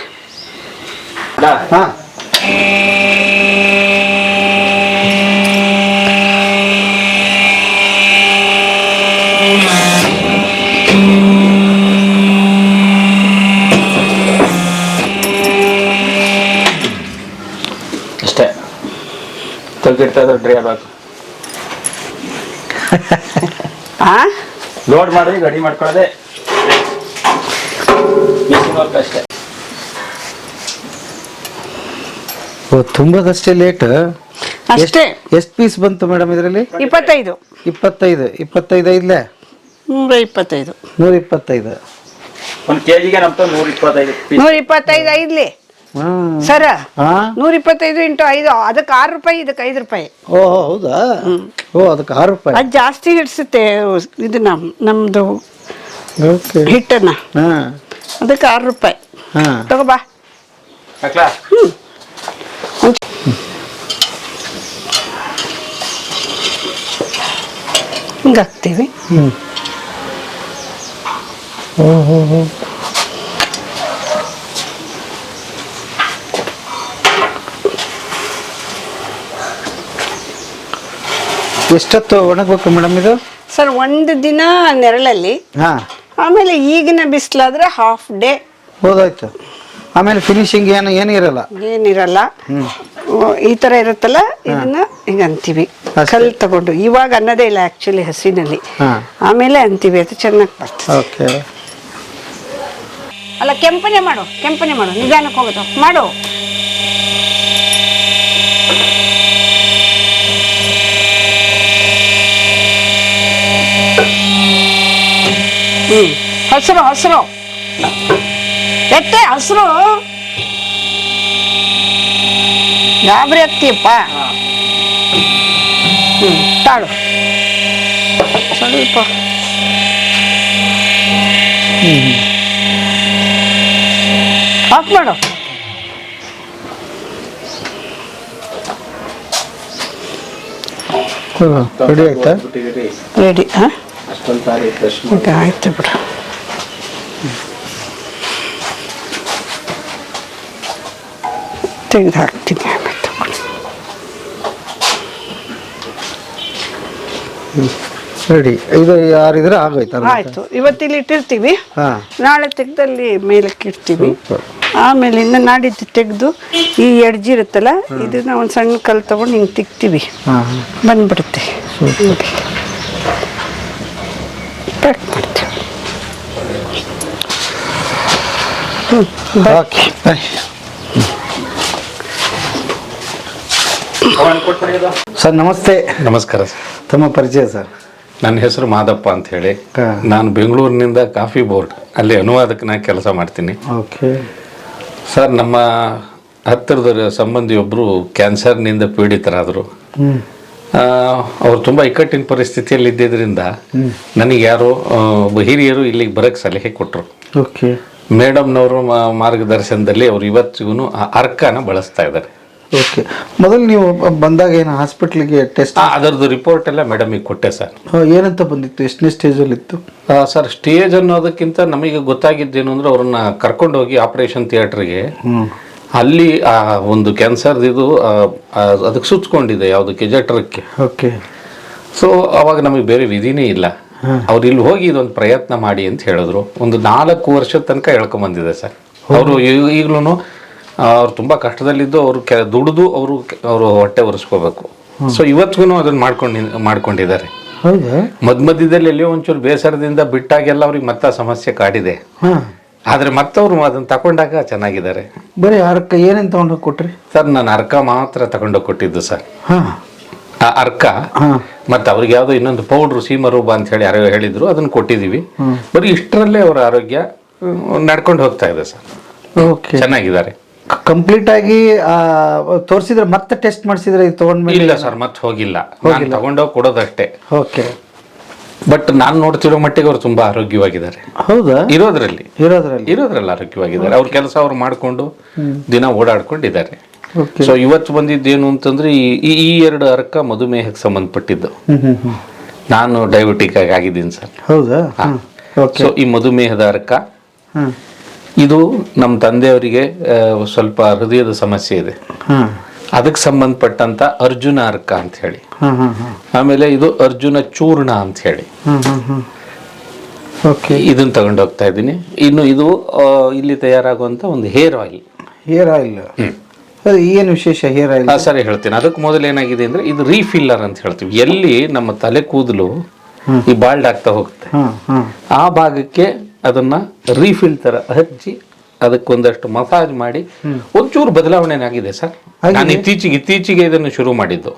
ಗಿಡ್ತಾ ಆ? ಲೋಡ್ ಮಾಡಿ ರೆಡಿ ಮಾಡ್ಕೊಳ್ಳೋದೆ. ಅಷ್ಟೇ. ಓ ತುಂಬದಷ್ಟೇ ಲೇಟ್ ಅಷ್ಟೇ. ಎಷ್ಟು ಪೀಸ್ ಬಂತು ಮೇಡಮ್ ಇದರಲ್ಲಿ? ಇಪ್ಪತ್ತೈದು. ಇಪ್ಪತ್ತೈದು. ಇಪ್ಪತ್ತೈದು ಐದ್ಲೆ? ನೂರ ಇಪ್ಪತ್ತೈದು. ನೂರ ಇಪ್ಪತ್ತೈದು. ಒಂದು ಕೆ ಜಿಗೆ ನಮ್ದು ನೂರ ಇಪ್ಪತ್ತೈದು ಪೀಸ್ ನೂರ ಇಪ್ಪತ್ತೈದು ಐದ್ಲಿ. ಸರ ಹಾಂ? ನೂರ ಇಪ್ಪತ್ತೈದು ಇಂಟು ಐದು ಅದಕ್ಕೆ ಆರು ರೂಪಾಯಿ ಇದಕ್ಕೆ ಐದು ರೂಪಾಯಿ. ಓ ಹೌದಾ? ಓ ಅದಕ್ಕೆ ಆರು ರೂಪಾಯಿ. ಅದು ಜಾಸ್ತಿ ಹಿಡಿಸುತ್ತೆ ಇದು ನಮ್ಮ ನಮ್ಮದು ಹಿಟ್ಟನ್ನ. ಅದಕ್ಕೆ ಆರು ರೂಪಾಯಿ. ಹಾಂ. ತಗೋಬಾ ಹ್ಞೂ ಹ್ಞೂ ಹಾಕ್ತೀವಿ ಎಷ್ಟೊತ್ತು ಒಣಗಬೇಕು ಮೇಡಮ್ ಇದು? ಸರ್ ಒಂದು ದಿನ ನೆರಳಲ್ಲಿ. ಹಾಂ. ಆಮೇಲೆ ಈಗಿನ ಬಿಸಿಲಾದ್ರೆ ಹಾಫ್ ಡೇ ಹೋದಾಯ್ತು. ಆಮೇಲೆ ಫಿನಿಶಿಂಗ್ ಏನು ಏನಿರಲ್ಲ ಇರಲ್ಲ? ಏನಿರಲ್ಲ. ಈ ತರ ಇರುತ್ತಲ್ಲ? ಇದನ್ನ ಹಿಂಗೆ ಅಂತೀವಿ. ಕಲ್ ತಗೊಂಡು. ಇವಾಗ ಅನ್ನೋದೇ ಇಲ್ಲ ಆಕ್ಚುಲಿ ಹಸಿನಲ್ಲಿ. ಹಾ. ಆಮೇಲೆ ಅಂತೀವಿ. ಅದು ಚೆನ್ನಾಗಿ ಬರ್ತದೆ. ಓಕೆ. ಅಲ್ಲ ಕೆಂಪನೆ ಮಾಡು. ಕೆಂಪನೆ ಮಾಡು. ನಿಧಾನಕ್ಕೆ ಹೋಗೋದು ಮಾಡು. ಹಸಿರು ಹಸಿರು. ಎತ್ತೆ ಹಸಿರು? ಗಾಬರಿ ಆಗ್ತೀಯಪ್ಪ. ಹ್ಮ್ ತಾಳು. ಸ್ವಲ್ಪ ಆಫ್ ಮಾಡು. ರೆಡಿ ಆಯ್ತಾ ರೆಡಿ ಹಾಂ? ಅಷ್ಟೊಂದು ಸಾರಿ ಫ್ರೆಶ್ ಈಗ ಆಯ್ತು ಬಿಡು. ತೆಗೆದು ಹಾಕ್ತೀನಿ ಆಮೇಲೆ. ರೆಡಿ. ಇದು ಯಾರಿದ್ರೆ ಆಗೋಯ್ತು ಆಯ್ತು ಇವತ್ತಿಲ್ಲಿ ಇಟ್ಟಿರ್ತೀವಿ. ಹಾಂ. ನಾಳೆ ತೆಗ್ದಲ್ಲಿ ಮೇಲಕ್ಕೆ ಇಡ್ತೀವಿ. ಆಮೇಲೆ ಇನ್ನು ನಾಡಿದ್ದು ತೆಗೆದು ಈ ಎಡ್ಜಿರುತ್ತಲ್ಲ ಇದನ್ನ ಒಂದು ಸಣ್ಣ ಕಲ್ ತಗೊಂಡು ಹಿಂಗೆ ತಿಕ್ತೀವಿ. ಹಾಂ. ಬಂದ್ಬಿಡುತ್ತೆ. ಮಾಡ್ತೀವಿ ಓಕೆ ಅದು ಸರ್ ನಮಸ್ತೆ ನಮಸ್ಕಾರ ಸರ್ ತಮ್ಮ ಪರಿಚಯ ಸರ್ ನನ್ನ ಹೆಸರು ಮಾದಪ್ಪ ಅಂತ ಹೇಳಿ. ನಾನು ಬೆಂಗಳೂರಿನಿಂದ ಕಾಫಿ ಬೋರ್ಡ್ ಅಲ್ಲಿ ಅನುವಾದಕನಾಗಿ ಕೆಲಸ ಮಾಡ್ತೀನಿ. ಓಕೆ. ಸರ್ ನಮ್ಮ ಹತ್ತಿರದ ಸಂಬಂಧಿಯೊಬ್ಬರು ಕ್ಯಾನ್ಸರ್ನಿಂದ ಪೀಡಿತರಾದರು. ಅವ್ರು ತುಂಬ ಇಕ್ಕಟ್ಟಿನ ಪರಿಸ್ಥಿತಿಯಲ್ಲಿ ಇದ್ದಿದ್ದರಿಂದ ನನಗೆ ಯಾರೋ ಹಿರಿಯರು ಇಲ್ಲಿಗೆ ಬರೋಕ್ಕೆ ಸಲಹೆ ಕೊಟ್ಟರು ಓಕೆ. ಮೇಡಮ್ನವರು ಮಾರ್ಗದರ್ಶನದಲ್ಲಿ ಅವ್ರು ಇವತ್ತಿಗೂ ಅರ್ಕನ ಬಳಸ್ತಾ ಇದ್ದಾರೆ. ಓಕೆ. ಮೊದಲು ನೀವು ಬಂದಾಗ ಏನು ಹಾಸ್ಪಿಟ್ಲಿಗೆ ಟೆಸ್ಟ್ ಅದರದ್ದು ರಿಪೋರ್ಟ್ ಎಲ್ಲ ಮೇಡಮಿಗೆ ಕೊಟ್ಟೆ ಸರ್. ಏನಂತ ಬಂದಿತ್ತು? ಎಷ್ಟನೇ ಸ್ಟೇಜಲ್ಲಿ ಇತ್ತು? ಸರ್ ಸ್ಟೇಜ್ ಅನ್ನೋದಕ್ಕಿಂತ ನಮಗೆ ಗೊತ್ತಾಗಿದ್ದೇನು ಅಂದ್ರೆ ಅವ್ರನ್ನ ಕರ್ಕೊಂಡು ಹೋಗಿ ಆಪರೇಷನ್ ಥಿಯೇಟ್ರಿಗೆ ಅಲ್ಲಿ ಆ ಒಂದು ಕ್ಯಾನ್ಸರ್ ಇದು ಅದಕ್ಕೆ ಸುಚ್ಕೊಂಡಿದೆ ಯಾವುದಕ್ಕೆ ಕೆಜೆಟ್ರಕ್ಕೆ. ಓಕೆ. ಸೊ ಅವಾಗ ನಮಗೆ ಬೇರೆ ವಿಧಿನೇ ಇಲ್ಲ. ಅವ್ರು ಇಲ್ಲಿ ಹೋಗಿ ಇದೊಂದು ಪ್ರಯತ್ನ ಮಾಡಿ ಅಂತ ಹೇಳಿದ್ರು. ಒಂದು ನಾಲ್ಕು ವರ್ಷದ ತನಕ ಹೇಳ್ಕೊಂಬಂದಿದೆ ಸರ್. ಅವರು ಈಗಲೂ ಅವ್ರು ತುಂಬ ಕಷ್ಟದಲ್ಲಿದ್ದು ಅವರು ಕೆ ದುಡಿದು ಅವರು ಅವರು ಹೊಟ್ಟೆ ಒರೆಸ್ಕೋಬೇಕು. ಸೊ ಇವತ್ತಿಗೂ ಅದನ್ನು ಮಾಡ್ಕೊಂಡು ಮಾಡ್ಕೊಂಡಿದ್ದಾರೆ. ಮಧ್ಯ ಮಧ್ಯದಲ್ಲಿ ಎಲ್ಲಿಯೋ ಒಂಚೂರು ಬೇಸರದಿಂದ ಬಿಟ್ಟಾಗೆಲ್ಲ ಅವ್ರಿಗೆ ಮತ್ತೆ ಸಮಸ್ಯೆ ಕಾಡಿದೆ. ಆದರೆ ಮತ್ತವರು ಅದನ್ನು ತಗೊಂಡಾಗ ಚೆನ್ನಾಗಿದ್ದಾರೆ. ಬರೀ ಅರ್ಕ ಏನೇನು ತೊಗೊಂಡೋಗಿ ಕೊಟ್ರಿ? ಸರ್ ನಾನು ಅರ್ಕ ಮಾತ್ರ ತಗೊಂಡೋಗಿ ಕೊಟ್ಟಿದ್ದು ಸರ್. ಹಾಂ. ಆ ಅರ್ಕ ಮತ್ತು ಅವ್ರಿಗೆ ಯಾವುದೋ ಇನ್ನೊಂದು ಪೌಡ್ರು ಸೀಮರೂಬ ಅಂತ ಹೇಳಿ ಯಾರೋ ಹೇಳಿದ್ರು ಅದನ್ನು ಕೊಟ್ಟಿದ್ದೀವಿ ಬರೀ ಇಷ್ಟರಲ್ಲೇ ಅವರ ಆರೋಗ್ಯ ನಡ್ಕೊಂಡು ಹೋಗ್ತಾ ಇದೆ ಸರ್. ಓಕೆ. ಚೆನ್ನಾಗಿದ್ದಾರೆ. ಕಂಪ್ಲೀಟ್ ಆಗಿ ತೋರಿಸಿದ್ರೆ ಮತ್ತೆ ಟೆಸ್ಟ್ ಮಾಡಿಸಿದ್ರೆ ಇದು ತೊಗೊಂಡ್ಮೇಲೆ ಇಲ್ಲ ಸರ್ ಮತ್ತೆ ಹೋಗಿಲ್ಲ. ನಾನು ತಗೊಂಡೋಗಿ ಕೊಡೋದಷ್ಟೇ. ಓಕೆ. ಬಟ್ ನಾನು ನೋಡ್ತಿರೋ ಮಟ್ಟಿಗೆ ಅವ್ರು ತುಂಬಾ ಆರೋಗ್ಯವಾಗಿದ್ದಾರೆ. ಹೌದಾ? ಇರೋದ್ರಲ್ಲಿ. ಇರೋದ್ರಲ್ಲಿ. ಇರೋದ್ರಲ್ಲಿ ಆರೋಗ್ಯವಾಗಿದ್ದಾರೆ. ಅವ್ರ ಕೆಲಸ ಅವ್ರು ಮಾಡ್ಕೊಂಡು ದಿನ ಓಡಾಡ್ಕೊಂಡಿದ್ದಾರೆ. ಸೊ ಇವತ್ತು ಬಂದಿದ್ದೇನು ಅಂತಂದ್ರೆ ಈ ಈ- ಎರಡು ಅರ್ಕ ಮಧುಮೇಹಕ್ಕೆ ಸಂಬಂಧಪಟ್ಟಿದ್ದು. ನಾನು ಡಯಾಬಿಟಿಕ್ ಆಗಿ ಆಗಿದ್ದೀನಿ ಸರ್. ಹೌದಾ? ಸೊ ಈ ಮಧುಮೇಹದ ಅರ್ಕ ಇದು ನಮ್ಮ ತಂದೆಯವರಿಗೆ ಸ್ವಲ್ಪ ಹೃದಯದ ಸಮಸ್ಯೆ ಇದೆ. ಅದಕ್ಕೆ ಸಂಬಂಧಪಟ್ಟಂತ ಅರ್ಜುನ ಅರ್ಕ ಅಂತ ಹೇಳಿ. ಆಮೇಲೆ ಇದು ಅರ್ಜುನ ಚೂರ್ಣ ಅಂತ ಹೇಳಿ. ಓಕೆ. ಇದನ್ನ ತಗೊಂಡು ಹೋಗ್ತಾ ಇದ್ದೀನಿ. ಇನ್ನು ಇದು ಇಲ್ಲಿ ತಯಾರಾಗುವಂತ ಒಂದು ಹೇರ್ ಆಯಿಲ್ ಹೇರ್ ಆಯಿಲ್ ಏನು ವಿಶೇಷ ಹೇರ್ ಆಯಿಲ್ ಸರಿ ಹೇಳ್ತೀನಿ. ಅದಕ್ಕೆ ಮೊದಲು ಏನಾಗಿದೆ ಅಂದ್ರೆ ಇದು ರೀಫಿಲ್ಲರ್ ಅಂತ ಹೇಳ್ತೀವಿ. ಎಲ್ಲಿ ನಮ್ಮ ತಲೆ ಕೂದಲು ಈ ಬಾಲ್ಡ್ ಆಗ್ತಾ ಹೋಗುತ್ತೆ. ಆ ಭಾಗಕ್ಕೆ ಅದನ್ನ ರೀಫಿಲ್ ತರ ಹಚ್ಚಿ ಅದಕ್ಕೊಂದಷ್ಟು ಮಸಾಜ್ ಮಾಡಿ ಒಂಚೂರು ಬದಲಾವಣೆ ಆಗಿದೆ ಸರ್ ನಾನು ಇತ್ತೀಚೆಗೆ ಇತ್ತೀಚೆಗೆ ಇದನ್ನು ಶುರು ಮಾಡಿದ್ದು.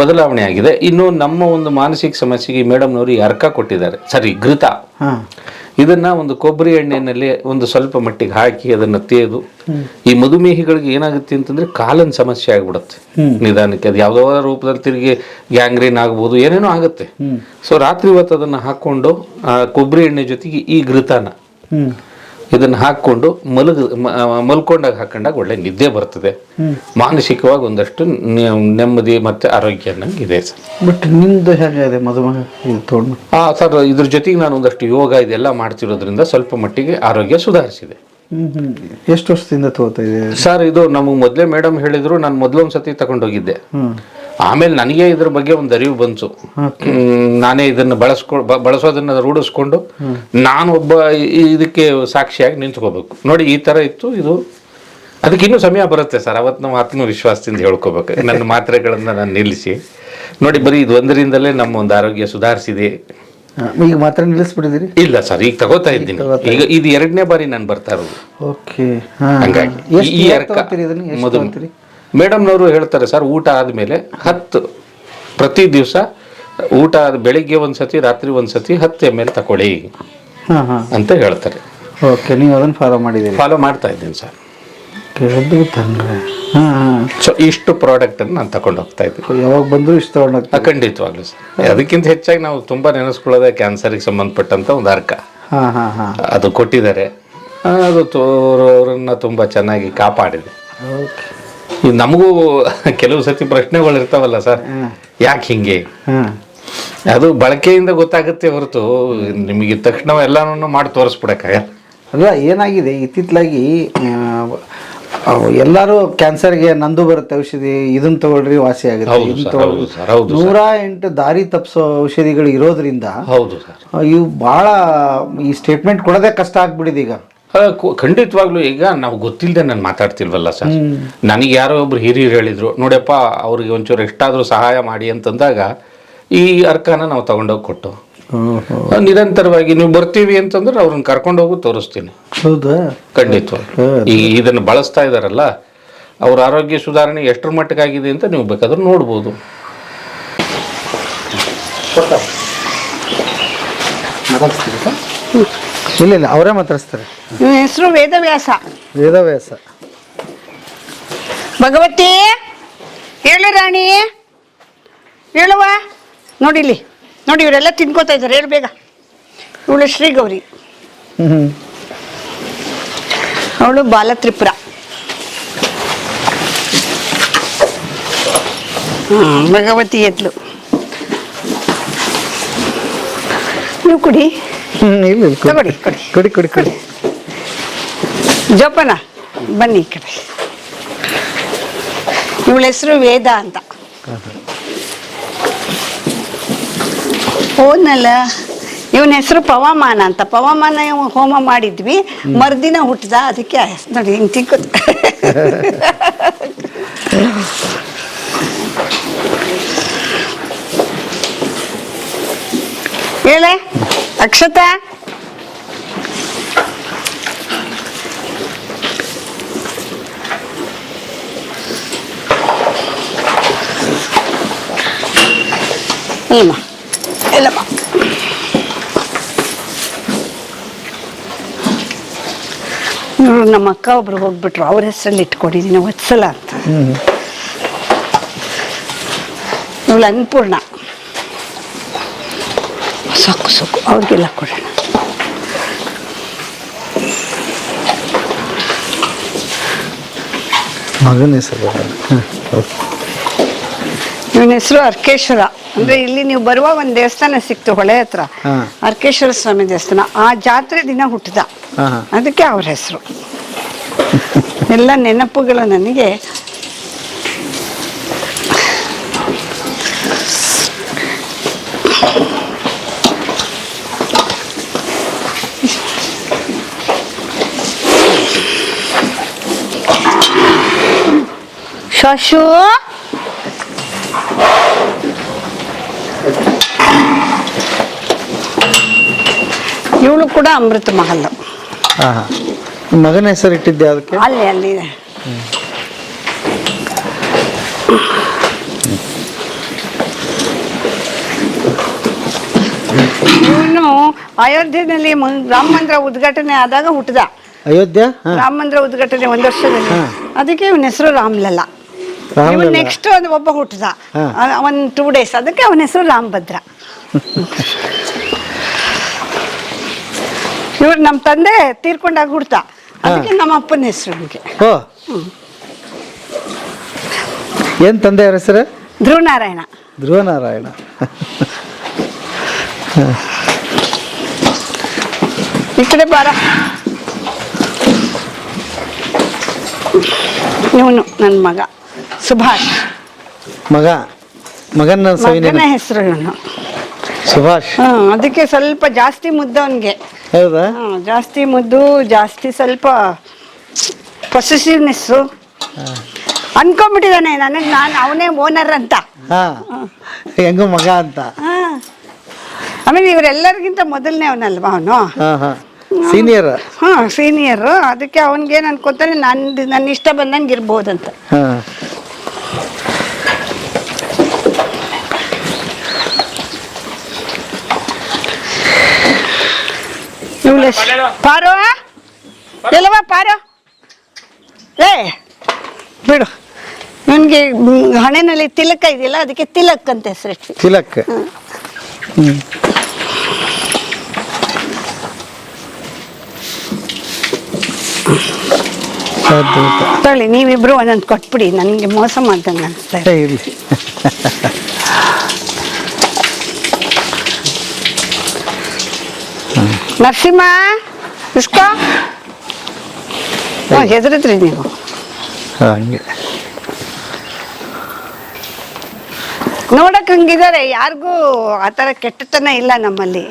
ಬದಲಾವಣೆ ಆಗಿದೆ. ಇನ್ನು ನಮ್ಮ ಒಂದು ಮಾನಸಿಕ ಸಮಸ್ಯೆಗೆ ಮೇಡಮ್ನವರು ಈ ಅರ್ಕ ಕೊಟ್ಟಿದ್ದಾರೆ. ಸರಿ ಘೃತ. ಇದನ್ನ ಒಂದು ಕೊಬ್ಬರಿ ಎಣ್ಣೆಯಲ್ಲಿ ಒಂದು ಸ್ವಲ್ಪ ಮಟ್ಟಿಗೆ ಹಾಕಿ ಅದನ್ನ ತೇದು ಈ ಮಧುಮೇಹಿಗಳಿಗೆ ಏನಾಗುತ್ತೆ ಅಂತಂದ್ರೆ ಕಾಲಿನ ಸಮಸ್ಯೆ ಆಗ್ಬಿಡುತ್ತೆ. ನಿಧಾನಕ್ಕೆ ಅದು ಯಾವುದೋ ರೂಪದಲ್ಲಿ ತಿರುಗಿ ಗ್ಯಾಂಗ್ರೀನ್ ಆಗ್ಬೋದು ಏನೇನೋ ಆಗುತ್ತೆ. ಸೊ ರಾತ್ರಿ ಹೊತ್ತು ಅದನ್ನ ಹಾಕೊಂಡು ಆ ಕೊಬ್ಬರಿ ಎಣ್ಣೆ ಜೊತೆಗೆ ಈ ಘೃತನ. ಇದನ್ನ ಹಾಕ್ಕೊಂಡು ಮಲಗ ಮಲ್ಕೊಂಡಾಗ ಹಾಕೊಂಡಾಗ ಒಳ್ಳೆ ನಿದ್ದೆ ಬರ್ತದೆ. ಮಾನಸಿಕವಾಗಿ ಒಂದಷ್ಟು ನೆಮ್ಮದಿ ಮತ್ತೆ ಆರೋಗ್ಯ ಅನ್ನಂಗೆ ಇದೆ ಸರ್. ಬಟ್ ನಿಮ್ಮದು ಹೇಗಿದೆ ಮಧುಮೇಹ ಆ ಸರ್ ಇದ್ರ ಜೊತೆಗೆ ನಾನು ಒಂದಷ್ಟು ಯೋಗ ಇದೆಲ್ಲ ಮಾಡ್ತಿರೋದ್ರಿಂದ ಸ್ವಲ್ಪ ಮಟ್ಟಿಗೆ ಆರೋಗ್ಯ ಸುಧಾರಿಸಿದೆ. ಎಷ್ಟು ವರ್ಷದಿಂದ ತಗೋತಾ ಇದೆ ಸರ್ ಇದು ನಮಗೆ ಮೊದಲೇ ಮೇಡಮ್ ಹೇಳಿದ್ರು ನಾನು ಮೊದಲೊಂದು ಸತಿ ತಗೊಂಡೋಗಿದ್ದೆ ಆಮೇಲೆ ನನಗೆ ಇದ್ರ ಬಗ್ಗೆ ಒಂದು ಅರಿವು ಬಂತು. ನಾನೇ ಇದನ್ನ ಬಳಸ್ಕೊ ಬಳಸೋದನ್ನ ರೂಢಿಸ್ಕೊಂಡು ನಾನು ಒಬ್ಬ ಇದಕ್ಕೆ ಸಾಕ್ಷಿಯಾಗಿ ನಿಂತ್ಕೋಬೇಕು. ನೋಡಿ ಈ ತರ ಇತ್ತು. ಇದು ಅದಕ್ಕೆ ಇನ್ನೂ ಸಮಯ ಬರುತ್ತೆ ಸರ್. ಅವತ್ತು ನಾವು ಆತ್ಮವಿಶ್ವಾಸದಿಂದ ಹೇಳ್ಕೋಬೇಕು. ನನ್ನ ಮಾತ್ರೆಗಳನ್ನ ನಾನು ನಿಲ್ಲಿಸಿ. ನೋಡಿ ಬರೀ ಇದು ಒಂದರಿಂದಲೇ ನಮ್ಮ ಒಂದು ಆರೋಗ್ಯ ಸುಧಾರಿಸಿದೆ. ಈಗ ಮಾತ್ರ ನಿಲ್ಲಿಸ್ಬಿಟ್ಟಿದ್ದೀರಿ? ಇಲ್ಲ ಸರ್ ಈಗ ತಗೋತಾ ಇದ್ದೀನಿ. ಈಗ ಇದು ಎರಡನೇ ಬಾರಿ ನಾನು ಬರ್ತಾ ಇರೋದು. ಓಕೆ. ಹಂಗಾಗಿ ಈ ಮೊದಲು ಮೇಡಮ್ನವರು ಹೇಳ್ತಾರೆ ಸರ್ ಊಟ ಆದಮೇಲೆ ಹತ್ತು ಪ್ರತಿ ದಿವಸ ಊಟ ಆದ ಬೆಳಿಗ್ಗೆ ಒಂದು ಸತಿ ರಾತ್ರಿ ಒಂದು ಸತಿ ಹತ್ತು ಎಂ ಎಲ್ ತಗೊಳ್ಳಿ ಹಾಂ ಹಾಂ. ಅಂತ ಹೇಳ್ತಾರೆ. ಓಕೆ ನೀವು ಅದನ್ನು ಫಾಲೋ ಮಾಡಿದ್ದೀರಿ. ಫಾಲೋ ಮಾಡ್ತಾ ಇದ್ದೀನಿ ಸರ್. ಸೊ ಇಷ್ಟು ಪ್ರಾಡಕ್ಟನ್ನು ನಾನು ತಗೊಂಡು ಹೋಗ್ತಾ ಇದ್ದೀನಿ. ಯಾವಾಗ ಬಂದರೂ ಇಷ್ಟು ತಗೊಂಡು ಹೋಗ್ತಾ ಖಂಡಿತವಾಗ್ಲೂ ಸರ್. ಅದಕ್ಕಿಂತ ಹೆಚ್ಚಾಗಿ ನಾವು ತುಂಬ ನೆನೆಸ್ಕೊಳ್ಳೋದೇ ಕ್ಯಾನ್ಸರಿಗೆ ಸಂಬಂಧಪಟ್ಟಂತ ಒಂದು ಅರ್ಕ. ಹಾಂ ಹಾಂ ಹಾಂ. ಅದು ಕೊಟ್ಟಿದ್ದಾರೆ. ಅದು ತೋರವರನ್ನ ತುಂಬ ಚೆನ್ನಾಗಿ ಕಾಪಾಡಿದೆ. ಓಕೆ. ನಮಗೂ ಕೆಲವು ಸತಿ ಪ್ರಶ್ನೆಗಳು ಇರ್ತಾವಲ್ಲ ಸರ್. ಯಾಕೆ ಹಿಂಗೆ? ಅದು ಬಳಕೆಯಿಂದ ಗೊತ್ತಾಗುತ್ತೆ ಹೊರತು ನಿಮಗೆ ತಕ್ಷಣ ಎಲ್ಲಾನು ಮಾಡಿ ತೋರಿಸ್ಬಿಡಕ್ಕಾಗಲ್ಲ. ಅಲ್ಲ ಏನಾಗಿದೆ? ಇತ್ತಿತ್ತಲಾಗಿ ಎಲ್ಲರೂ ಕ್ಯಾನ್ಸರ್ಗೆ ನಂದು ಬರುತ್ತೆ ಔಷಧಿ ಇದನ್ನ ತಗೊಳ್ರಿ ವಾಸಿ ಆಗುತ್ತೆ. ನೂರ ಎಂಟು ದಾರಿ ತಪ್ಪಿಸೋ ಔಷಧಿಗಳು ಇರೋದ್ರಿಂದ ಹೌದು ಸರ್. ಇವು ಭಾಳ ಈ ಸ್ಟೇಟ್ಮೆಂಟ್ ಕೊಡೋದೇ ಕಷ್ಟ ಆಗ್ಬಿಡಿದೆ ಈಗ. ಖಂಡಿತವಾಗ್ಲೂ ಈಗ ನಾವು ಗೊತ್ತಿಲ್ಲದೆ ನಾನು ಮಾತಾಡ್ತಿಲ್ವಲ್ಲ ಸರ್. ನನಗೆ ಯಾರೋ ಒಬ್ರು ಹಿರಿಯರು ಹೇಳಿದ್ರು ನೋಡಪ್ಪ ಅವ್ರಿಗೆ ಒಂಚೂರು ಎಷ್ಟಾದರೂ ಸಹಾಯ ಮಾಡಿ ಅಂತಂದಾಗ ಈ ಅರ್ಕನ ನಾವು ತಗೊಂಡೋಗಿ ಕೊಟ್ಟು. ನಿರಂತರವಾಗಿ ನೀವು ಬರ್ತೀವಿ ಅಂತಂದ್ರೆ ಅವ್ರನ್ನ ಕರ್ಕೊಂಡು ಹೋಗಿ ತೋರಿಸ್ತೀನಿ. ಹೌದಾ? ಖಂಡಿತ ಈ ಇದನ್ನು ಬಳಸ್ತಾ ಇದಾರಲ್ಲ ಅವ್ರ ಆರೋಗ್ಯ ಸುಧಾರಣೆ ಎಷ್ಟರ ಮಟ್ಟಕ್ಕಾಗಿದೆ ಅಂತ ನೀವು ಬೇಕಾದ್ರೂ ನೋಡ್ಬೋದು. ಇಲ್ಲ ಇಲ್ಲ ಅವರೇ ಮಾತಾಡಿಸ್ತಾರೆ. ನಿಮ್ಮ ಹೆಸರು ವೇದವ್ಯಾಸ. ವೇದವ್ಯಾಸ. ಭಗವತಿ ಹೇಳು ರಾಣಿ ಹೇಳುವ? ನೋಡಿಲಿ ನೋಡಿ ಇವರೆಲ್ಲ ತಿನ್ಕೋತಾ ಇದ್ದಾರೆ ಹೇಳು ಬೇಗ. ಇವಳು ಶ್ರೀ ಗೌರಿ ಹ್ಞೂ ಅವಳು ಬಾಲತ್ರಿಪುರ. ಭಗವತಿ ಎದ್ಲು. ನೀವು ಕುಡಿ. ಹ್ಞೂ ಇಲ್ಲ ಇಲ್ಲ ತಗೊಳ್ಳಿ, ಕೊಡಿ. ಕೊಡಿ ಕೊಡಿ ಕೊಡಿ. ಜೋಪನ ಬನ್ನಿ ಈ ಕಡೆ. ಇವಳ ಹೆಸರು ವೇದ ಅಂತ. ಹೋದ್ನಲ್ಲ ಇವನ ಹೆಸರು ಪವಮಾನ ಅಂತ. ಪವಮಾನ ಇವ ಹೋಮ ಮಾಡಿದ್ವಿ ಮರುದಿನ ಹುಟ್ಟದ ಅದಕ್ಕೆ ನೋಡಿ ಹಿಂಗೆ ತಿಕ್ಕೋತ ಹೇಳೆ? ಅಕ್ಷತಾ? ಇಲ್ಲಮ್ಮ ಇಲ್ಲಮ್ಮ ಇವರು ನಮ್ಮ ಅಕ್ಕ ಒಬ್ರು ಹೋಗ್ಬಿಟ್ರು. ಅವ್ರ ಹೆಸರಲ್ಲಿ ಇಟ್ಕೊಂಡಿದ್ದೀನಿ ವತ್ಸಲ ಅಂತ. ಇವಳು ಅನ್ನಪೂರ್ಣ. ಸಾಕು ಸಾಕು. ಅವ್ರಿಗೆಲ್ಲ ಕೊಡೋಣ. ಮಗನ ಹೆಸರು ಇವನ ಹೆಸರು ಅರ್ಕೇಶ್ವರ. ಅಂದ್ರೆ ಇಲ್ಲಿ ನೀವು ಬರುವ ಒಂದು ದೇವಸ್ಥಾನ ಸಿಕ್ತು ಹೊಳೆ ಹತ್ರ. ಅರ್ಕೇಶ್ವರ ಸ್ವಾಮಿ ದೇವಸ್ಥಾನ. ಆ ಜಾತ್ರೆ ದಿನ ಹುಟ್ಟಿದ. ಅದಕ್ಕೆ ಅವ್ರ ಹೆಸರು. ಎಲ್ಲ ನೆನಪುಗಳು ನನಗೆ ಶಶು. ಇವಳು ಕೂಡ ಅಮೃತ ಮಹಲ್. ಮಗನ ಹೆಸರು ಇಟ್ಟಿದ್ದೆ ಅದಕ್ಕೆ ಅಲ್ಲಿ ಅಲ್ಲಿ ಇವನು ಅಯೋಧ್ಯೆಯಲ್ಲಿ ಮುನ್- ರಾಮ ಮಂದಿರ ಉದ್ಘಾಟನೆ ಆದಾಗ ಹುಟ್ಟದ. ಅಯೋಧ್ಯ? ರಾಮ ಮಂದಿರ ಉದ್ಘಾಟನೆ ಒಂದು ವರ್ಷದಲ್ಲಿ. ಅದಕ್ಕೆ ಇವನ ಹೆಸರು ರಾಮಲಲ್ಲ. ನೆಕ್ಸ್ಟ್ ಒಂದು ಒಬ್ಬ ಹುಟ್ಟದ. ಒಂದು ಟೂ ಡೇಸ್ ಅದಕ್ಕೆ ಅವನ ಹೆಸರು ರಾಮಭದ್ರ. ಇವ್ರು ನಮ್ಮ ತಂದೆ ತೀರ್ಕೊಂಡಾಗ ಹುಡ್ತ ಅದಕ್ಕೆ ನಮ್ಮ ಅಪ್ಪನ ಹೆಸರು ನಮಗೆ ಓ. ಏನು ತಂದೆಯವ್ರ ಹೆಸರು? ಧ್ರುವನಾರಾಯಣ. ಧ್ರುವನಾರಾಯಣ. ಈ ಕಡೆ ಬಾರ. ಇವನು ನನ್ನ ಮಗ. ಸುಭಾಷ್. ಮಗ ಮಗನ ಸವಿನೇ ಹೆಸರು ನಾನು ಸುಭಾಷ್. ಹ್ಮ್ ಅದಕ್ಕೆ ಸ್ವಲ್ಪ ಜಾಸ್ತಿ ಮುದ್ದು ಅವನಿಗೆ. ಹೌದಾ? ಜಾಸ್ತಿ ಮುದ್ದು ಜಾಸ್ತಿ ಸ್ವಲ್ಪ ಪೊಸೆಸಿವ್ನೆಸ್ಸು ಅನ್ಕೊಂಬಿಟ್ಟಿದ್ದಾನೆ ನನಗೆ ನಾನು ಅವನೇ ಓನರ್ ಅಂತ. ಹಾಂ ಹೆಂಗೋ ಮಗ ಅಂತ. ಹಾ. ಆಮೇಲೆ ಇವರೆಲ್ಲರಿಗಿಂತ ಮೊದಲನೇ ಅವನಲ್ವಾ ಅವನು? ಸೀನಿಯರ್ ಹಾಂ. ಸೀನಿಯರ್ ಹಾಂ ಸೀನಿಯರು ಅದಕ್ಕೆ ಅವನಿಗೇನು ಅನ್ಕೋತಾನೆ ನನ್ನ ನನ್ನ ಇಷ್ಟ ಬಂದಂಗೆ ಇರ್ಬೋದಂತ. ಹಾಂ. ಇವಳು ಪಾರು ಎಲ್ಲವ ಪಾರು ಏ ಬಿಡು. ನನಗೆ ಹಣೆನಲ್ಲಿ ತಿಲಕ ಇದೆಯಲ್ಲ ಅದಕ್ಕೆ ತಿಲಕ್ ಅಂತ ಹೆಸರು ತಿಲಕ್? ತಗೊಳ್ಳಿ ನೀವಿಬ್ರು ಒಂದೊಂದು ಕೊಟ್ಬಿಡಿ ನನಗೆ ಮೋಸ ಮಾಡ್ದಂಗೆ ಅನಿಸ್ತಾ ಇದೆ. ನರಸಿಂಹ ಇಸ್ಕೋ ಹೆದರಿದ್ರಿ ನೀವು ಹಂಗೆ ನೋಡಕ್ ಹಂಗಿದ್ದಾರೆ ಯಾರಿಗೂ ಆ ಥರ ಕೆಟ್ಟತನ ಇಲ್ಲ ನಮ್ಮಲ್ಲಿ.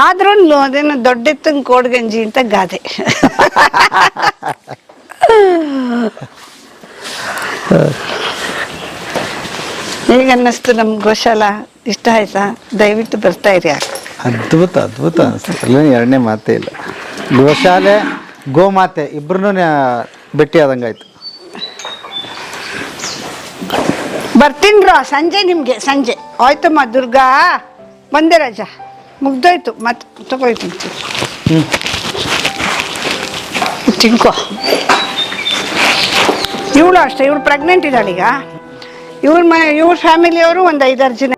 ಆದ್ರೂ ಅದೇನು ದೊಡ್ಡೆತ್ತಂಗ್ ಕೋಡ್ಗಂಜಿ ಅಂತ ಗಾದೆ. ಈಗ ಅನ್ನಿಸ್ತು ನಮ್ ಗೋಶಾಲ? ಇಷ್ಟ ಆಯ್ತಾ? ದಯವಿಟ್ಟು ಬರ್ತಾ ಇರಿ ಯಾಕೆ? ಅದ್ಭುತ ಅದ್ಭುತ ಅನಿಸ್ತದೆ ಎರಡನೇ ಮಾತೇ ಇಲ್ಲ. ಗೋಶಾಲೆ ಗೋಮಾತೆ ಇಬ್ಬರನ್ನೂ ಭೇಟಿ ಆದಂಗೆ ಆಯ್ತು ಬರ್ತೀನಿ ರಾ ಸಂಜೆ ನಿಮ್ಗೆ ಸಂಜೆ. ಆಯ್ತಮ್ಮ ದುರ್ಗಾ. ಬಂದೆ ರಾಜ. ಮುಗ್ದೋಯ್ತು ಮತ್ತೆ ತಗೋಯ್ತು ತಿನ್ಕೋ. ಇವಳು ಅಷ್ಟೇ ಇವಳು ಪ್ರೆಗ್ನೆಂಟ್ ಇದ್ದಾಳೀಗ. ಇವ್ರ ಮ ಇವ್ರ ಫ್ಯಾಮಿಲಿಯವರು ಒಂದು ಐದಾರು ಜನ